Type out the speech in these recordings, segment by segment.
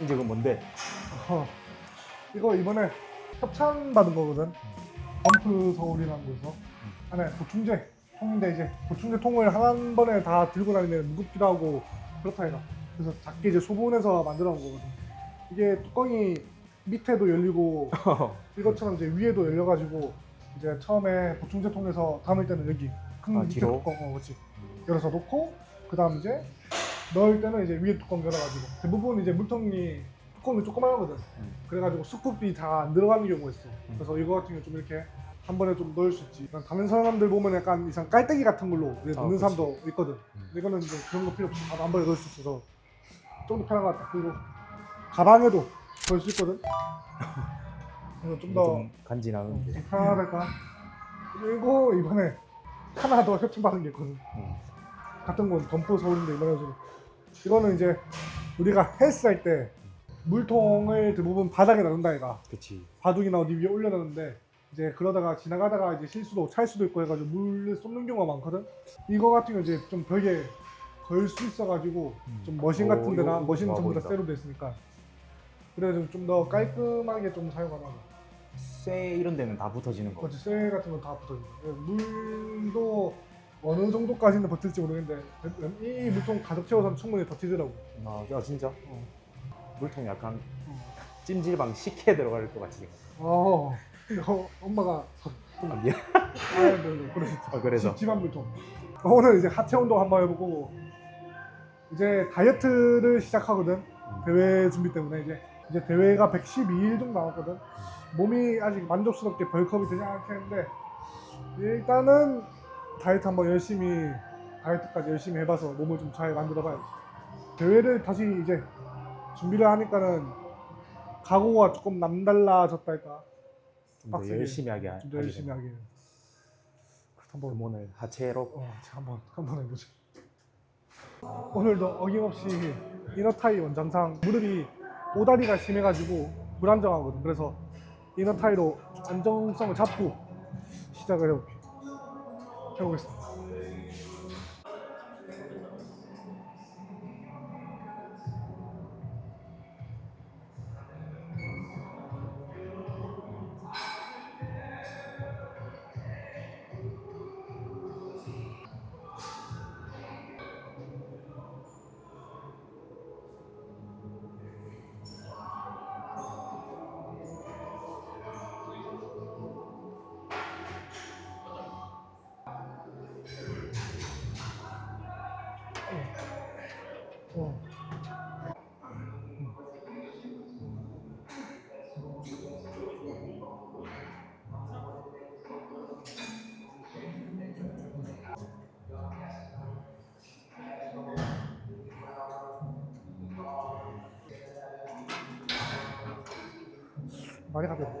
이제 그건 뭔데? 어, 이거 이번에 협찬 받은 거거든. 범프 서울이라는 곳에서 안에 보충제 통인데 이제 보충제 통을 한 번에 다 들고 다니면 무겁기도 하고 그렇다 해가. 그래서 작게 이제 소분해서 만들어 놓은 거거든. 이게 뚜껑이 밑에도 열리고 이것처럼 이제 위에도 열려가지고 이제 처음에 보충제 통에서 담을 때는 여기 큰 아, 밑에 뒤로? 뚜껑 어 그렇지 열어서 놓고 그 다음 이제 넣을 때는 이제 위에 뚜껑 열어가지고 대부분 이제 물통이 뚜껑이 조그만하거든 음. 그래가지고 스쿱이 다안 들어가는 경우가 있어 그래서 이거 같은 경우 좀 이렇게 한 번에 좀 넣을 수 있지 다른 사람들 보면 약간 이상 깔때기 같은 걸로 이제 아, 넣는 그치. 사람도 있거든 음. 이거는 이제 그런 거 필요 없이 바로 한 번에 넣을 수 있어서 좀 더 편한 것 같아 그리고 가방에도 넣을 수 있거든 그래서 좀더 좀 간지 나는데. 좀 편하달까? 그리고 이번에 하나 더 협찬 받은 게 있거든. 음. 같은 건 덤프 서울인데 이번에 좀 이거는 이제 우리가 헬스 할 때 물통을 대부분 바닥에 놔둔다 얘가 그치. 바둑이나 어디 위에 올려놓는데 이제 그러다가 지나가다가 이제 실수도 찰 수도 있고 해가지고 물을 쏟는 경우가 많거든. 이거 같은 경우 이제 좀 벽에 걸 수 있어가지고 좀 머신 오, 같은 데나 이거 머신 좋아 전부 다 보인다. 쇠로 돼 있으니까 그래가지고 좀 더 깔끔하게 좀 사용하나 봐. 쇠 이런 데는 다 붙어지는 거. 그렇지 쇠 같은 건 다 붙어있는 물도 어느 정도까지는 버틸지 모르겠는데 이 물통 가득 채워서는 충분히 버티더라고 아, 야, 진짜? 어. 물통 약간 어. 찜질방 식혜 들어갈 것 같이 생겼어. 어, 엄마가 아, 미안. 아, 네, 네, 그러시 아, 그래서. 집안 물통 오늘 이제 하체 운동 한번 해보고 이제 다이어트를 시작하거든 대회 준비 때문에 이제 이제 대회가 112일 정도 남았거든 몸이 아직 만족스럽게 벌크업이 되지 않겠는데 일단은 다이어트 한번 열심히 다이어트까지 열심히 해봐서 몸을 좀 잘 만들어봐요 대회를 다시 이제 준비를 하니까는 각오가 조금 남달라졌다 할까 좀 더 빡세게. 열심히 하게 하- 좀 더 하게 열심히 하게 한번 오늘 하체로 어, 자, 한번 한번 해보자. 오늘도 어김없이 이너타이 원장상 무릎이 오다리가 심해가지고 불안정하거든. 그래서 이너타이로 좀 안정성을 잡고 시작을 해볼게. 해 보 많이 가벼워.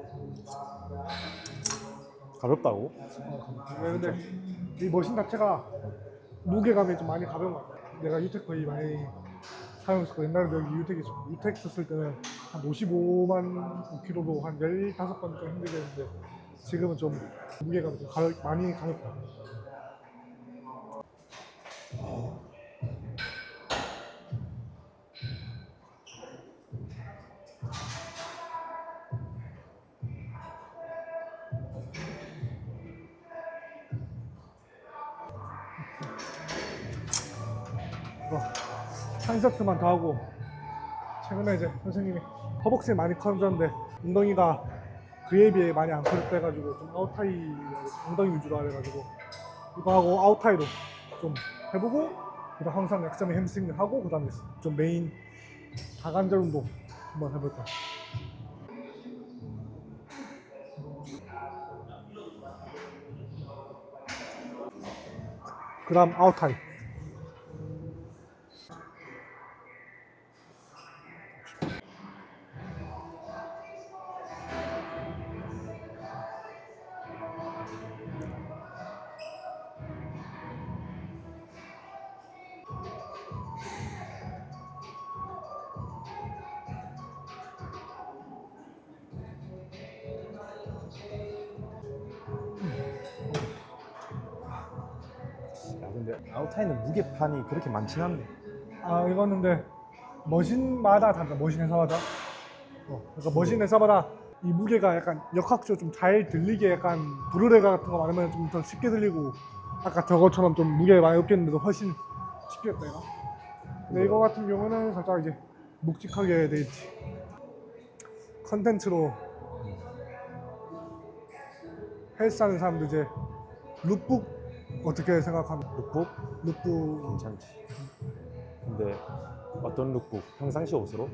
가볍다고? 왜 근데 이 머신 자체가 무게감이 좀 많이 가벼운 것 같아. 내가 유텍 거의 많이 사용했었고 옛날에 여기 유텍 있었고 유텍 썼을 때는 한 55만 5kg로 한 15번 좀 힘들게 했는데 지금은 좀 무게감이 좀 가볍, 많이 가볍다. 한 세트만 더 하고. 최근에 이제 선생님이 허벅지 많이 커졌는데 엉덩이가 그에 비해 많이 안 커졌다 해가지고 좀 아웃타이 엉덩이 위주로 하래가지고 이거 하고 아웃타이로 좀 해보고 그다음 항상 약점의 햄스트링을 하고 그다음에 좀 메인 다관절 운동 한번 해볼까 그다음 아웃타이 무게판이 그렇게 많진 않네. 아 이거는 근데 머신마다 다르다. 머신 회사마다. 어, 그러니까 머신 회사마다 이 무게가 약간 역학적으로 좀 잘 들리게 약간 브루레가 같은 거 많으면 좀 더 쉽게 들리고 아까 저거처럼 좀 무게 많이 없겠는데도 훨씬 쉽게 했다. 근데 이거 같은 경우는 살짝 이제 묵직하게 돼 있지. 컨텐츠로 헬스하는 사람들 이제 룩북 어떻게 생각하면 룩북 룩북 괜찮지. 근데 어떤 룩북? 평상시 옷으로?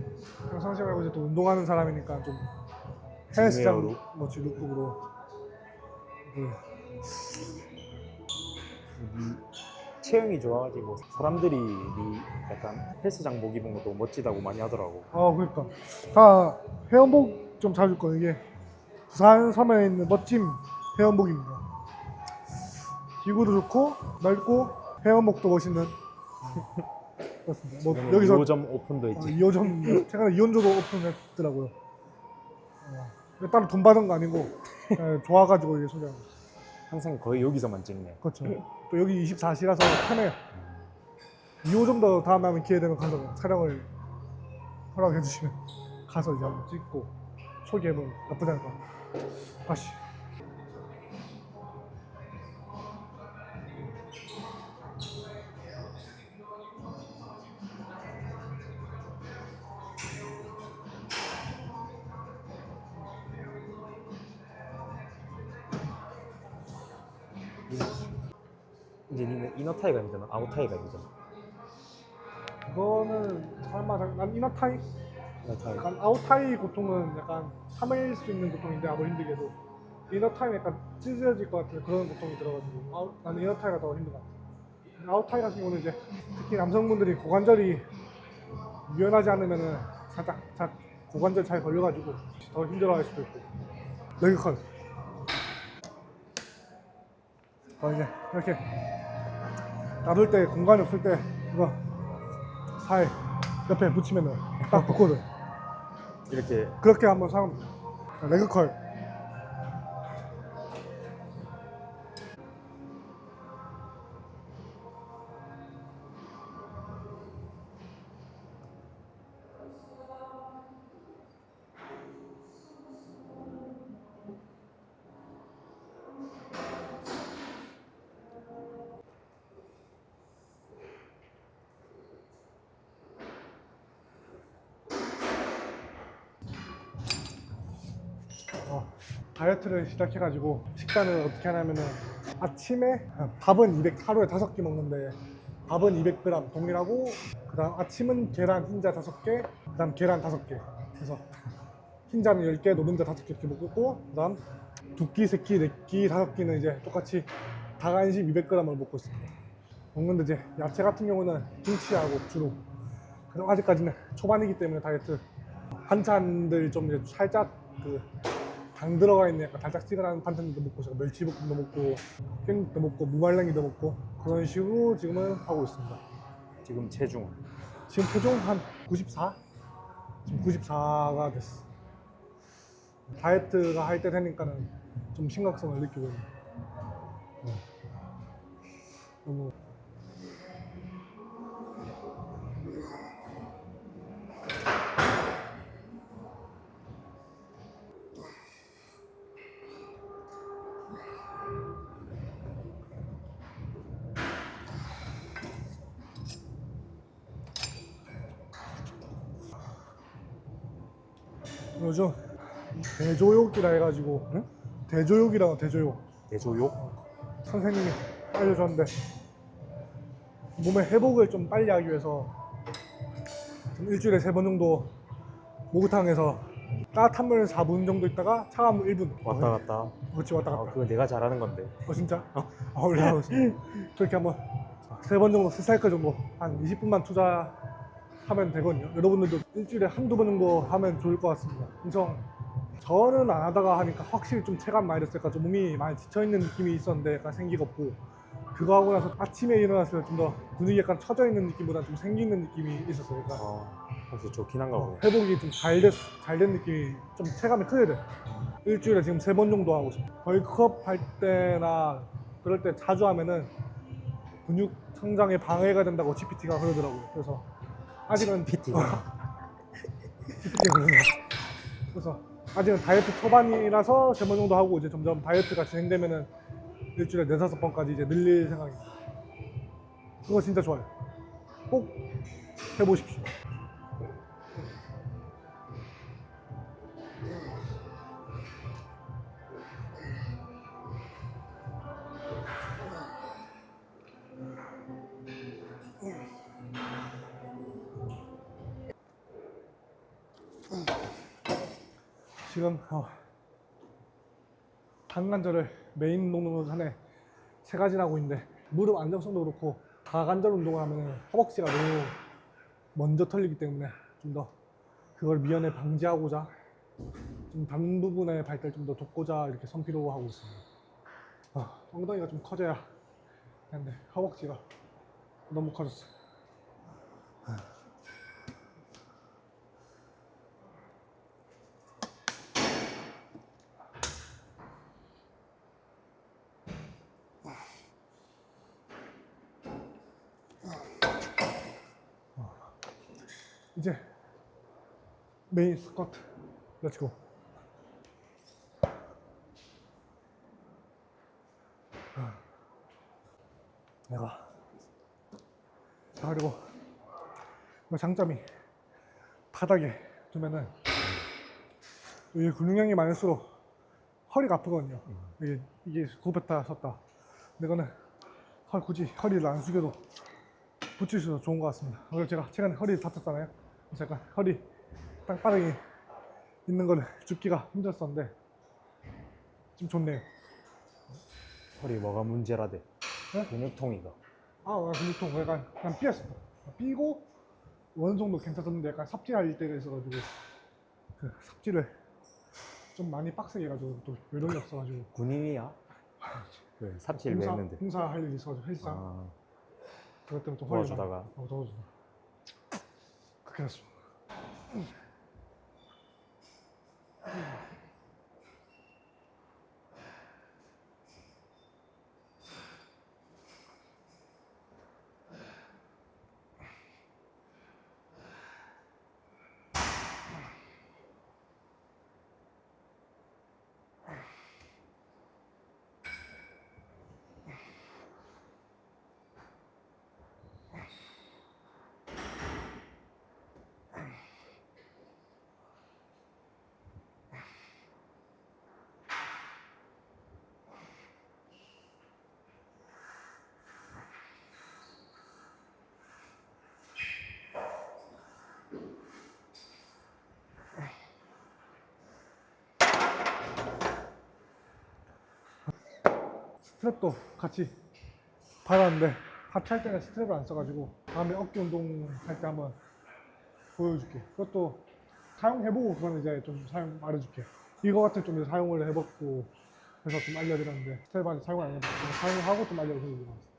평상시에 말고 이제 또 운동하는 사람이니까 좀 헬스장 룩? 뭐지 룩북으로 그 체형이 좋아가지고 사람들이 이 약간 헬스장 복 입은 것도 멋지다고 많이 하더라고. 아 그러니까 다 회원복 좀 자주 거 이게 부산 섬에 있는 멋짐 회원복입니다. 기구도 좋고 넓고 회원복도 멋있는 그렇습니다. 뭐 여기서 2호점 오픈도 어, 했지. 2호점 최근에 2호점도 오픈했더라고요. 어, 이거 따로 돈 받은 거 아니고 예, 좋아가지고 이게 소개한 거. 항상 거의 여기서만 찍네. 그렇죠. 또 여기 24시라서 편해요. 2호점도 다음에 한번 기회 되면 가서 촬영을 허락해 주시면 가서 이제 한번 찍고 소개해보면 나쁘지 않을 것 같아요. 다시. 아웃 타이가 아니잖아. 그거는 설마 난 이너타이? 이너 타이. 약간 아웃타이 고통은 약간 참을 수 있는 고통인데 아무리 힘들게도 이너타이 약간 찢어질 것 같은 그런 고통이 들어가지고 아웃, 나는 이너타이가 더 힘든 것 같아 아웃타이 같은 경우는 이제 특히 남성분들이 고관절이 유연하지 않으면은 살짝 자, 고관절 잘 걸려가지고 더 힘들어할 수도 있고 레그컬 어 이제 이렇게 놔둘 때 공간이 없을 때 이거 살 옆에 붙이면은 딱 붙거든. 이렇게. 그렇게 한번 돼. 레그컬 시작해가지고 식단을 어떻게 하냐면은 아침에 밥은 200 하루에 5개 먹는데 밥은 200g 동일하고 그 다음 아침은 계란 흰자 5개 그 다음 계란 5개. 그래서 흰자는 10개 노른자 5개 이렇게 먹고 그 다음 두끼, 세끼, 네끼, 다섯 끼는 이제 똑같이 다간식 200g을 먹고 있습니다. 먹는데 이제 야채 같은 경우는 김치하고 주로. 그럼 아직까지는 초반이기 때문에 다이어트. 반찬들 좀 이제 살짝 그 당 들어가 있는 약간 달짝지근한 반찬도 먹고 제가 멸치볶음도 먹고 깻잎도 먹고 무말랭이도 먹고 그런 식으로 지금은 하고 있습니다. 지금 체중 지금 체중 한 94? 지금 94가 됐어. 다이어트가 할 때 되니까는 좀 심각성을 느끼고 있는. 어. 너무 요즘 대조욕이라 해가지고 응? 대조욕이라고 대조욕 대조욕 선생님이 알려줬는데 몸의 회복을 좀 빨리 하기 위해서 좀 일주일에 세 번 정도 목욕탕에서 따뜻한 물 4분 정도 있다가 차가운 물 1분 왔다 갔다. 그렇지 왔다 아, 갔다 그거 내가 잘하는 건데. 어 진짜? 어 원래 하고 있어 그렇게 한번 세 번 정도 세 사이클 정도 한 20분만 투자 하면 되거든요 여러분들도 일주일에 한두 번 정도 하면 좋을 것 같습니다 엄청 저는 안 하다가 하니까 확실히 좀 체감 많이 됐을까 좀 몸이 많이 지쳐있는 느낌이 있었는데 약간 생기가 없고 그거 하고 나서 아침에 일어났을 때 좀더 근육이 약간 처져 있는 느낌보다 좀 생기는 느낌이 있었어요 그러니까 어, 혹시 좋긴 한가 어, 보네. 회복이 좀잘 됐, 잘된 느낌이 좀 체감이 크게 돼. 일주일에 지금 세 번 정도 하고 있어요. 벌크업 할 때나 그럴 때 자주 하면은 근육 성장에 방해가 된다고 GPT가 그러더라고요. 그래서 아직은 PT가 깊게 그러네요. 그래서 아직은 다이어트 초반이라서 세번 정도 하고 이제 점점 다이어트가 진행되면은 일주일에 네 다섯 번까지 이제 늘릴 생각입니다. 그거 진짜 좋아요. 꼭 해보십시오. 지금 어, 단관절을 메인 운동으로 한해 세 가지를 하고 있는데 무릎 안정성도 그렇고 가관절 운동을 하면 허벅지가 너무 먼저 털리기 때문에 좀 더 그걸 미연에 방지하고자 좀 다른 부분의 발달 좀 더 돕고자 이렇게 선피로 하고 있습니다. 아, 엉덩이가 좀 커져야 되는데 허벅지가 너무 커졌어요. 이제 메인 스쿼트. 렛츠고 내가. 자 그리고 이 장점이 바닥에 두면은 이 근육량이 많을수록 허리가 아프거든요. 이게, 이게 굽혔다 섰다. 근데 이거는 헐, 굳이 허리를 안 숙여도 있어서 좋은 것 같습니다. 그래서 제가 최근에 허리를 다쳤잖아요. 약간 허리 땅바닥에 있는 거를 줍기가 힘들었었는데 좀 좋네요. 허리 뭐가 문제라대? 네? 근육통이가 아, 근육통. 약간 그냥 삐었어. 삐고 어느 정도 괜찮았는데 약간 삽질할 때가 있어가지고 그 삽질을 좀 많이 빡세게 해가지고 또 요령이 없어가지고. 군인이야? 그 삽질 공사, 냈는데? 공사할 일이 있어가지고 헬스장. 아, 그것 때문에 좀 허리가 도와주다가. 어, 도와주다. 그렇게 됐습 스트랩도 같이 받았는데 하체 할 때는 스트랩을 안 써가지고 다음에 어깨 운동 할 때 한번 보여줄게. 그것도 사용해보고 그거는 이제 좀 사용 말해줄게. 이거 같은 좀 이제 사용을 해봤고 해서 좀 알려드렸는데 스트랩 아직 사용 안 해봤고 사용하고 좀 알려드리고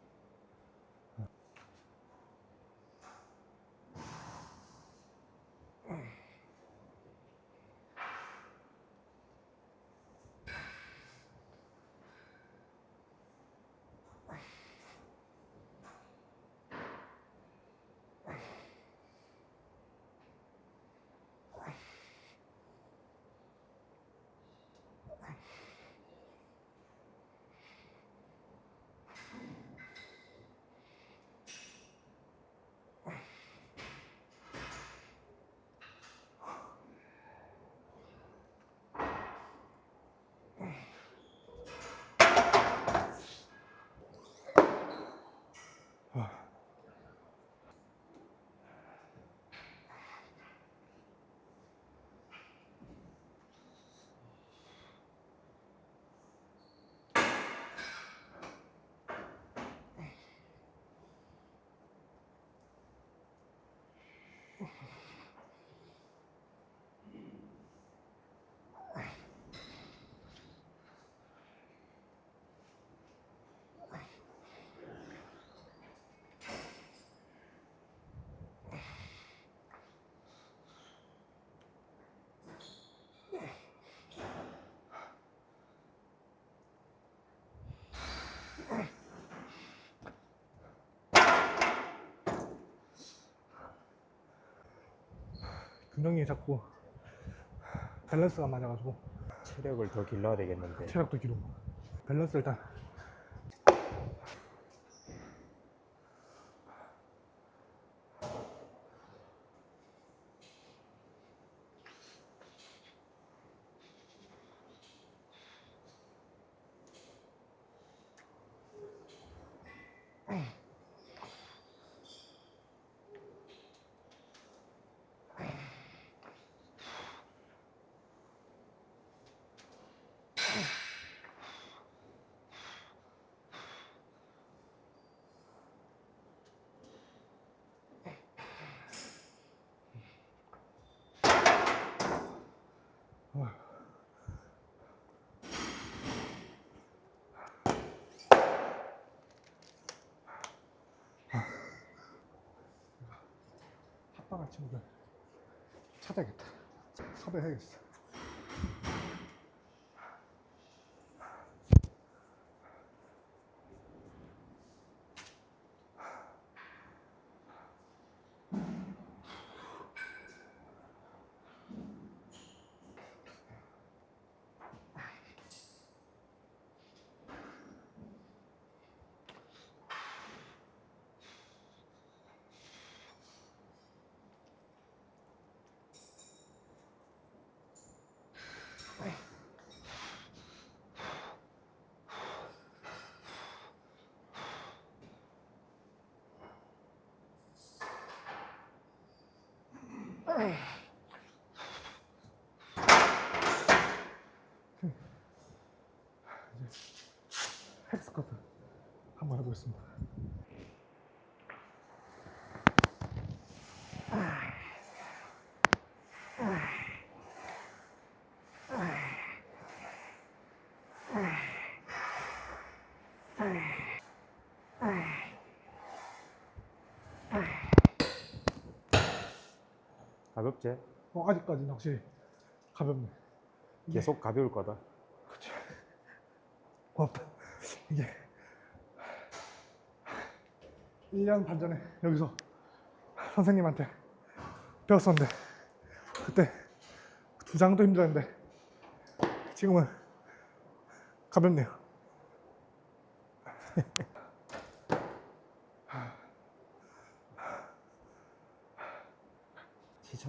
균형이 자꾸 밸런스가 맞아가지고 체력을 더 길러야 되겠는데. 체력도 기르고 밸런스 일단 합방할 친구들 찾아야겠다. 섭외해야겠어 헬스커트 한번 해보겠습니다 가볍지? 어, 아직까지는 확실히 가볍네 계속 가벼울 거다. 고맙다. 이게 1년 반 전에 여기서 선생님한테 배웠었는데 그때 두 장도 힘들었는데 지금은 가볍네요.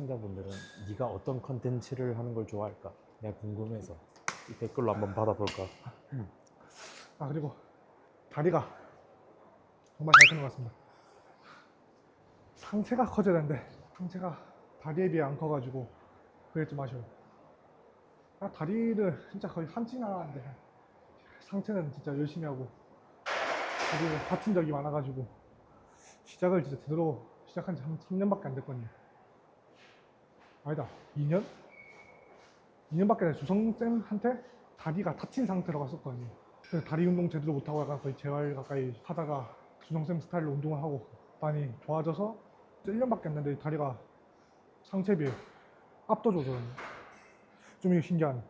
시청자분들은 네가 어떤 컨텐츠를 하는 걸 좋아할까? 내가 궁금해서 이 댓글로 한번 받아볼까? 아 그리고 다리가 정말 잘 크는 것 같습니다. 상체가 커져야 되는데 상체가 다리에 비해 안 커가지고 그게 좀 아쉬워요. 아, 다리를 진짜 거의 한치 나가는데 상체는 진짜 열심히 하고 다리를 다친 적이 많아가지고 시작을 진짜 제대로 시작한 지 한 3년밖에 안 됐거든요. 아니다 2년? 2년밖에 안 됐어요. 주성쌤한테 다리가 다친 상태로 갔었거든요. 그래서 다리 운동 제대로 못하고 약간 거의 재활 가까이 하다가 주성쌤 스타일로 운동을 하고 많이 좋아져서 1년밖에 안 됐는데 다리가 상체에 비해 압도적으로 좀 이게 신기하네.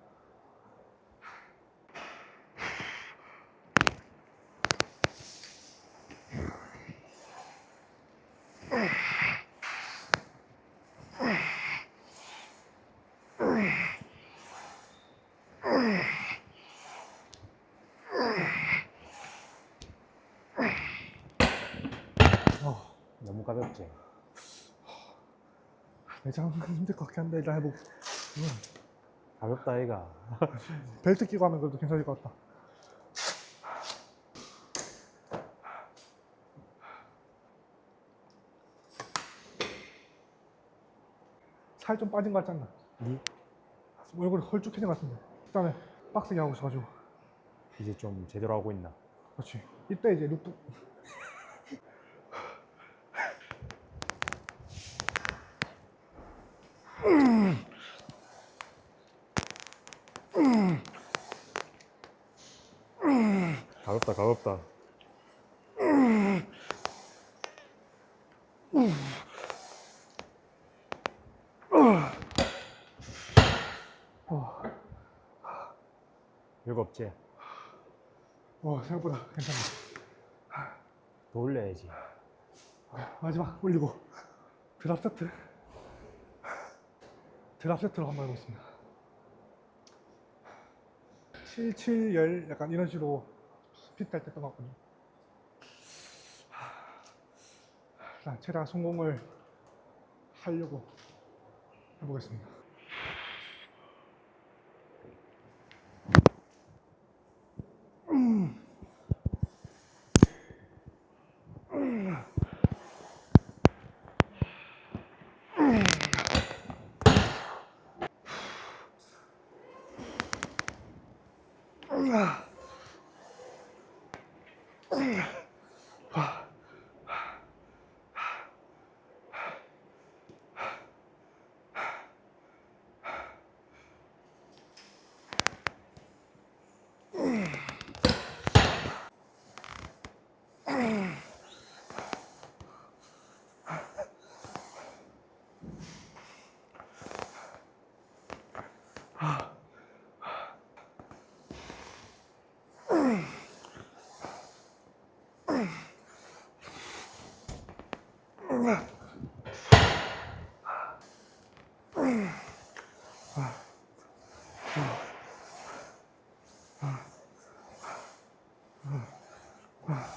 가볍지? 매장 힘들 것 같긴 한데 일단 해보고 가볍다 아이가. 벨트 끼고 하면 그래도 괜찮을 것 같다. 살 좀 빠진 것 같지 않나? 니 얼굴이 헐쭉해진 것 같은데. 일단은 빡세게 하고 있어가지고. 이제 좀 제대로 하고 있나? 그렇지. 이때 이제 룩 가볍다 가볍다. 어, 별거 없지? 어, 생각보다 괜찮네. 더 올려야지. 마지막 올리고 드랍 세트. 드랍 세트로 한번 해보겠습니다. 7, 7, 열 약간 이런 식으로 스피드 할때 떠났거든요. 일단 최대한 성공을 하려고 해보겠습니다. 아.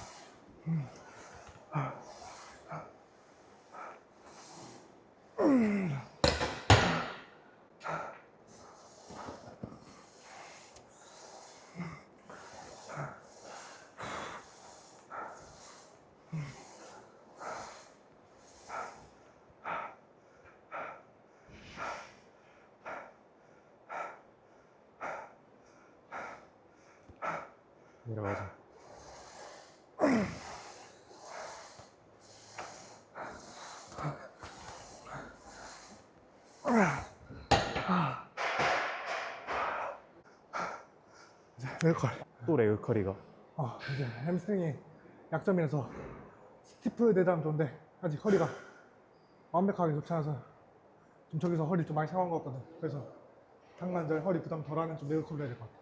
내려가자. 레그컬. 또 레그커리가. 어, 이제 햄스트링이 약점이라서 스티프 되다면 좋은데 아직 허리가 완벽하게 좋지 않아서 좀 저기서 허리 좀 많이 상한 것 같거든. 그래서 당관절 허리 부담 덜하는 좀 레그컬로 해야 될 것 같아.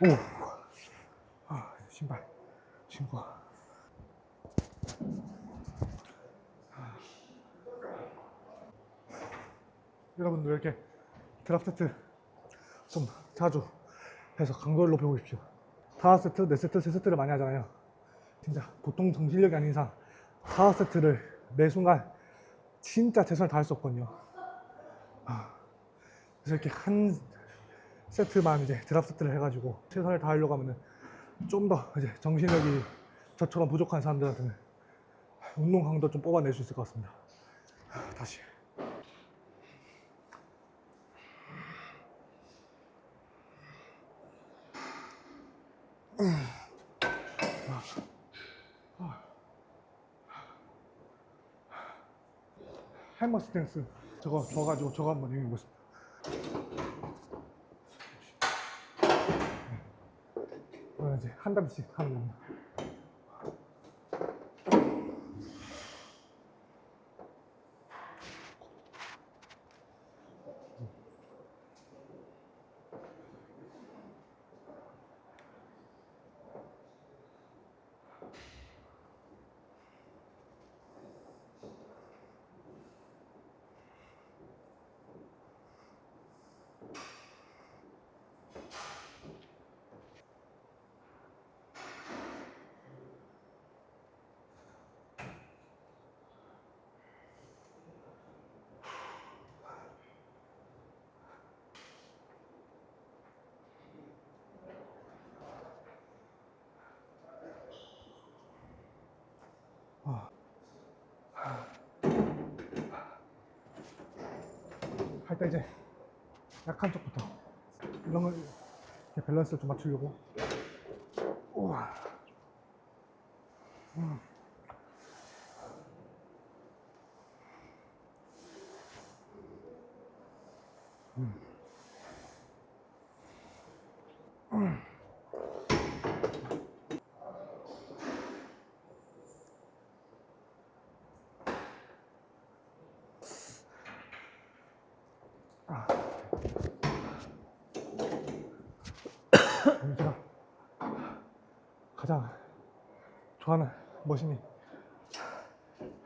오. 아, 신발 신고. 아. 여러분들 이렇게 드랍 세트 좀 자주 해서 강도를 높여보십시오. 다섯 세트, 네 세트, 세 세트를 많이 하잖아요. 진짜 보통 정신력이 아닌 이상 다섯 세트를 매 순간 진짜 최선을 다할 수 없거든요. 아, 그래서 이렇게 한 세트만 이제 드랍 세트를 해가지고 최선을 다하려고 하면은 좀 더 이제 정신력이 저처럼 부족한 사람들한테는 운동 강도 좀 뽑아낼 수 있을 것 같습니다. 다시. 해머 스탠스 저거 줘가지고 저거 한번 이용해보겠습니다. 이거는 이제 한 단씩 하는 겁니다. 할때 이제 약한 쪽부터 이런 걸 밸런스를 좀 맞추려고 우와. 가장 좋아하는 머신이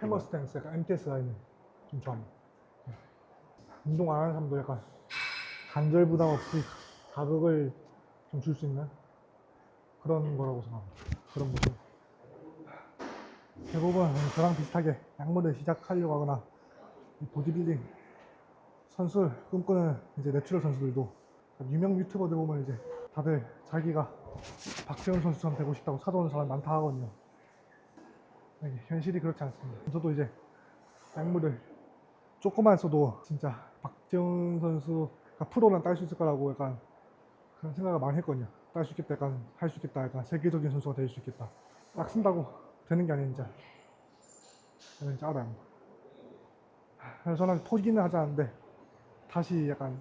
해머스탱스 약간 MTS 라인을 좀 좋아합니다. 네. 운동 안 하는 사람도 약간 관절 부담 없이 자극을 좀 줄 수 있는 그런 거라고 생각합니다. 그런 모습. 대부분 저랑 비슷하게 약물을 시작하려고 하거나 이 보디빌딩 선수 꿈꾸는 이제 내추럴 선수들도 유명 유튜버들 보면 이제 다들 자기가 박재훈 선수처럼 되고 싶다고 사도하는 사람 많다 하거든요. 네, 현실이 그렇지 않습니다. 저도 이제 약물을 조금만 써도 진짜 박재훈 선수가 프로는 딸 수 있을 거라고 약간 그런 생각을 많이 했거든요. 딸 수 있겠다, 약간 할 수 있겠다, 약간 세계적인 선수가 될 수 있겠다. 딱 쓴다고 되는 게 아닌지 저는 이제. 그래서 저는 포기는 하지 않는데 다시 약간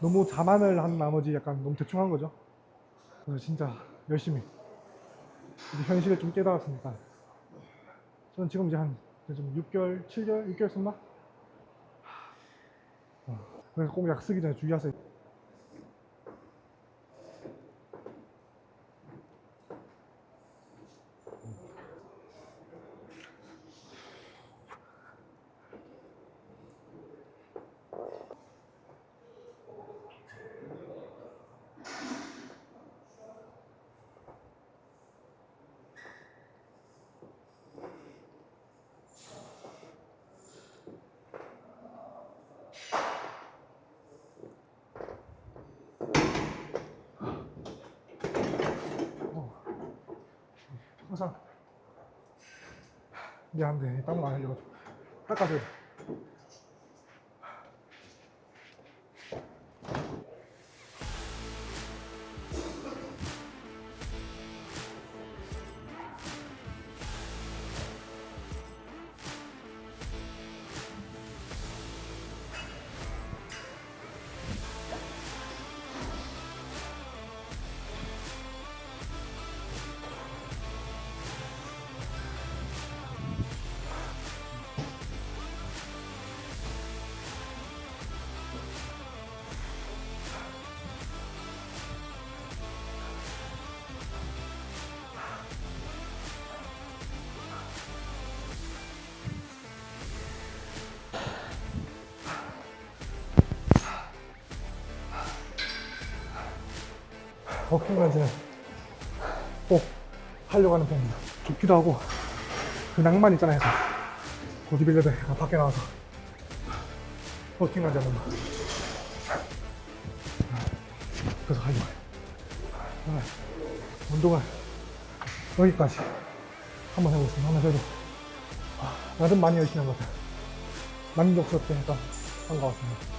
너무 자만을 한 나머지 약간 너무 대충 한 거죠. 그래서 진짜 열심히 이제 현실을 좀 깨달았으니까 저는 지금 이제 한좀 6개월, 7개월, 6개월 썼나? 어, 그래서 꼭 약 쓰기 전에 주의하세요. 항상 미안한데 땀 많이 흘려가지고. 닦아줘야 돼. 버킹 런지는 꼭 하려고 하는 편입니다. 좋기도 하고 그 낭만 있잖아요. 보디빌더들 밖에 나와서 버킹 런지 하는 거. 그래서 하려고 해요. 아, 운동을 여기까지 한번 해보겠습니다. 하면서 해도 아, 나름 많이 열심히 한 것 같아요. 만족스럽게 일단 한것 같습니다.